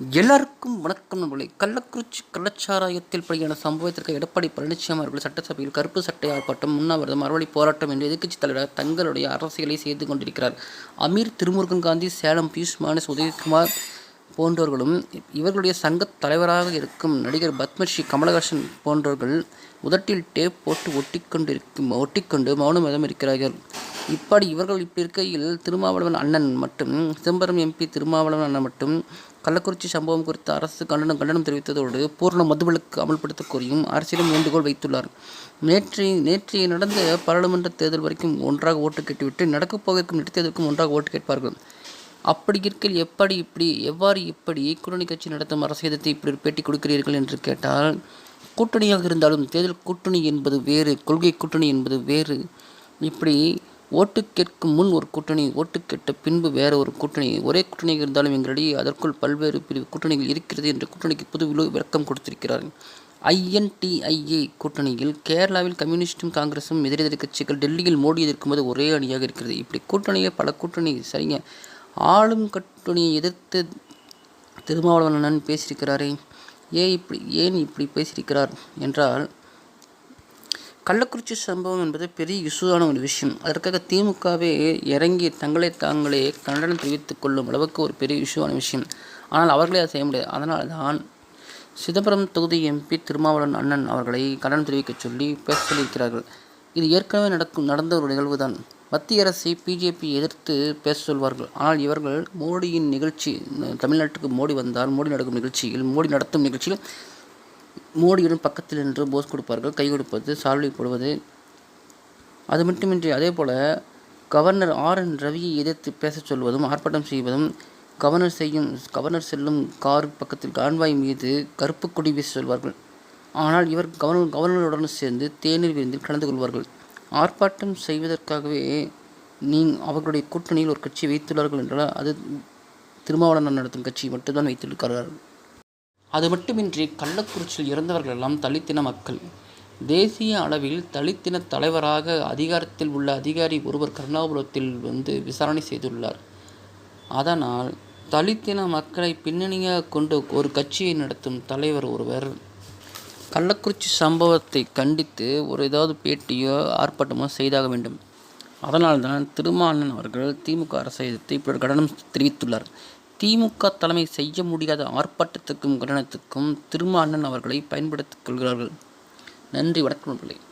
எல்லாருக்கும் வணக்கம் நண்பர்களே கள்ளக்குறிச்சி கள்ளச்சாராயத்தில் படியான சம்பவத்திற்கு எடப்பாடி பழனிசாமி அவர்கள் சட்டசபையில் கருப்பு சட்டை ஆர்ப்பாட்டம் உண்ணாவிரதம் அறுவடை போராட்டம் என்று எதிர்க்கட்சித் தலைவர் தங்களுடைய அரசியலை செய்து கொண்டிருக்கிறார். அமீர் திருமுருகன் காந்தி சேலம் பியூஷ் மானஸ் உதயகுமார் போன்றவர்களும் இவர்களுடைய சங்கத் தலைவராக இருக்கும் நடிகர் பத்மஸ்ரீ கமலஹாசன் போன்றவர்கள் உதட்டில் டேப் போட்டு ஒட்டிக்கொண்டிருக்கும் ஒட்டிக்கொண்டு மௌனம் இருக்கிறார்கள் இப்படி இவர்கள் இப்படி இருக்கையில் திருமாவளவன் அண்ணன் மட்டும் சிதம்பரம் எம்பி திருமாவளவன் அண்ணன் மட்டும் கள்ளக்குறிச்சி சம்பவம் குறித்து அரசு கண்டனம் கண்டனம் தெரிவித்ததோடு பூர்ண மதுவிலக்கு அமல்படுத்த கோரியும் அரசிடம் வேண்டுகோள் வைத்துள்ளார். நேற்று நேற்றைய நடந்த பாராளுமன்ற தேர்தல் வரைக்கும் ஒன்றாக ஓட்டு கேட்டுவிட்டு நடக்கப் போகிருக்கும் இடைத்தேர்தலுக்கும் ஒன்றாக ஓட்டு கேட்பார்கள். அப்படி இருக்கையில் எப்படி இப்படி எவ்வாறு இப்படி கூட்டணி கட்சி நடத்தும் அரசியலத்தை இப்படி பேட்டி கொடுக்கிறீர்கள் என்று கேட்டால் கூட்டணியாக இருந்தாலும் தேர்தல் கூட்டணி என்பது வேறு கொள்கை கூட்டணி என்பது வேறு. இப்படி ஓட்டு கேட்கும் முன் ஒரு கூட்டணி ஓட்டு கேட்ட பின்பு வேற ஒரு கூட்டணி. ஒரே கூட்டணியாக இருந்தாலும் எங்களிடையே அதற்குள் பல்வேறு பிரிவு கூட்டணிகள் இருக்கிறது என்ற கூட்டணிக்கு புது விளக்கம் கொடுத்திருக்கிறார். ஐஎன்டிஐஏ கூட்டணியில் கேரளாவில் கம்யூனிஸ்டும் காங்கிரசும் எதிரெதிர் கட்சிகள் டெல்லியில் மோடி எதிர்க்கும்போது ஒரே அணியாக இருக்கிறது. இப்படி கூட்டணியை பல கூட்டணி சரிங்க. ஆளும் கூட்டணியை எதிர்த்து திருமாவளவன் அண்ணன் பேசியிருக்கிறாரே. ஏன் இப்படி ஏன் இப்படி பேசியிருக்கிறார்? என்றால் கள்ளக்குறிச்சி சம்பவம் என்பது பெரிய இஷ்யூவான ஒரு விஷயம். அதற்காக திமுகவே இறங்கி தங்களை தாங்களே கண்டனம் தெரிவித்துக் கொள்ளும் அளவுக்கு ஒரு பெரிய இஷ்யூவான விஷயம். ஆனால் அவர்களே அதை செய்ய முடியாது. அதனால் தான் சிதம்பரம் தொகுதி எம்பி திருமாவளவன் அண்ணன் அவர்களை கண்டனம் தெரிவிக்கச் சொல்லி பேச சொல்லியிருக்கிறார்கள். இது ஏற்கனவே நடக்கும் நடந்த ஒரு நிகழ்வு தான் மத்திய அரசை பிஜேபி எதிர்த்து பேச சொல்வார்கள். ஆனால் இவர்கள் மோடியின் நிகழ்ச்சி தமிழ்நாட்டுக்கு மோடி வந்தால் மோடி நடக்கும் நிகழ்ச்சியில் மோடி நடத்தும் நிகழ்ச்சியில் மோடியுடன் பக்கத்தில் நின்று போஸ் கொடுப்பார்கள் கை கொடுப்பது சால்வை போடுவது. அது மட்டுமின்றி அதே போல் கவர்னர் ஆர் என் ரவியை எதிர்த்து பேசச் சொல்வதும் ஆர்ப்பாட்டம் செய்வதும் கவர்னர் செய்யும் கவர்னர் செல்லும் கார் பக்கத்தில் கான்வாய் மீது கருப்பு கொடி வீச சொல்வார்கள். ஆனால் இவர் கவர்னர் கவர்னருடன் சேர்ந்து தேநீர் விருந்தில் கலந்து கொள்வார்கள். ஆர்ப்பாட்டம் செய்வதற்காகவே நீ அவர்களுடைய கூட்டணியில் ஒரு கட்சி வைத்துள்ளார்கள் என்றால் அது திருமாவளவன் நடத்தும் கட்சி மட்டும்தான் வைத்திருக்கிறார்கள். அது மட்டுமின்றி கள்ளக்குறிச்சியில் இறந்தவர்கள் எல்லாம் தலித்தின மக்கள். தேசிய அளவில் தலித்தின தலைவராக அதிகாரத்தில் உள்ள அதிகாரி ஒருவர் கருணாபுரத்தில் வந்து விசாரணை செய்துள்ளார். அதனால் தலித்தின மக்களை பின்னணியாக கொண்டு ஒரு கட்சியை நடத்தும் தலைவர் ஒருவர் கள்ளக்குறிச்சி சம்பவத்தை கண்டித்து ஒரு ஏதாவது பேட்டியோ ஆர்ப்பாட்டமோ செய்தாக வேண்டும். அதனால்தான் திருமாலன் அவர்கள் திமுக அரசை எதிர்த்து இப்படி கண்டனம் தெரிவித்துள்ளார். திமுக தலைமை செய்ய முடியாத ஆர்ப்பாட்டத்துக்கும் கண்டனத்துக்கும் அண்ணன் அவர்களை பயன்படுத்திக் கொள்கிறார்கள். நன்றி வணக்கம் நண்பர்களே.